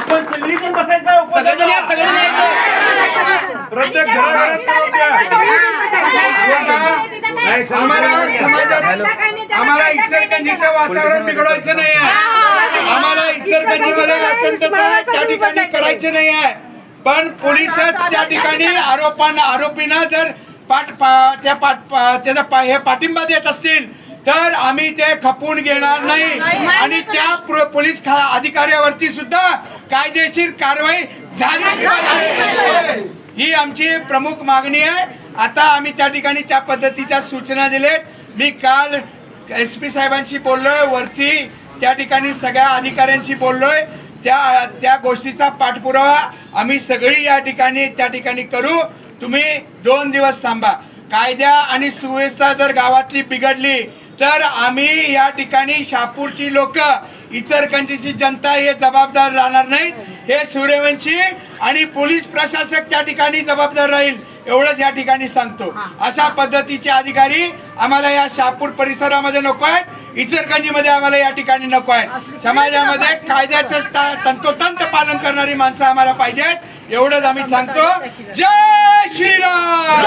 आपण सगळीजण बसायचं सगळेजण या, सगळेजण यायचं. प्रत्येक घराघरात आम्हाला समाजात आम्हाला इचलकरंजीचं वातावरण बिघडवायचं नाही आहे. आम्हाला इचलकरंजीमध्ये अशांतता त्या ठिकाणी करायची नाही आहे. पण पोलिसच त्या ठिकाणी आरोपांना आरोपींना जर पाठ पा- त्या पाठ पा- त्याचा पा- हे पाठिंबा देत असतील तर आम्ही ते खपवून घेणार नाही. आणि त्या पोलीस खा- अधिकाऱ्यावरती सुद्धा कायदेशीर कारवाई झाली. ही आमची प्रमुख मागणी आहे. आता आम्ही त्या ठिकाणी त्या पद्धतीच्या सूचना दिलेत मी काल एस पी साहेबांशी बोललोय. वरती त्या ठिकाणी सगळ्या अधिकाऱ्यांशी बोललोय. त्या त्या गोष्टीचा पाठपुरावा आम्ही सगळी या ठिकाणी त्या ठिकाणी करू. तुम्ही दोन दिवस थांबा. कायद्या आणि सुव्यवस्था जर गावातली बिघडली तर आम्ही या ठिकाणी शहापूरची लोक इचरकंजीची जनता हे जबाबदार राहणार नाहीत. हे सूर्यवंशी आणि पोलीस प्रशासक त्या ठिकाणी जबाबदार राहील एवढंच या ठिकाणी सांगतो. अशा पद्धतीचे अधिकारी आम्हाला या शहापूर परिसरामध्ये नको आहेत. इचरकंजीमध्ये आम्हाला या ठिकाणी नको आहेत. समाजामध्ये कायद्याचं तंतोतंत पालन करणारी माणसं आम्हाला पाहिजेत. एवढंच आम्ही सांगतो. जय श्रीराम!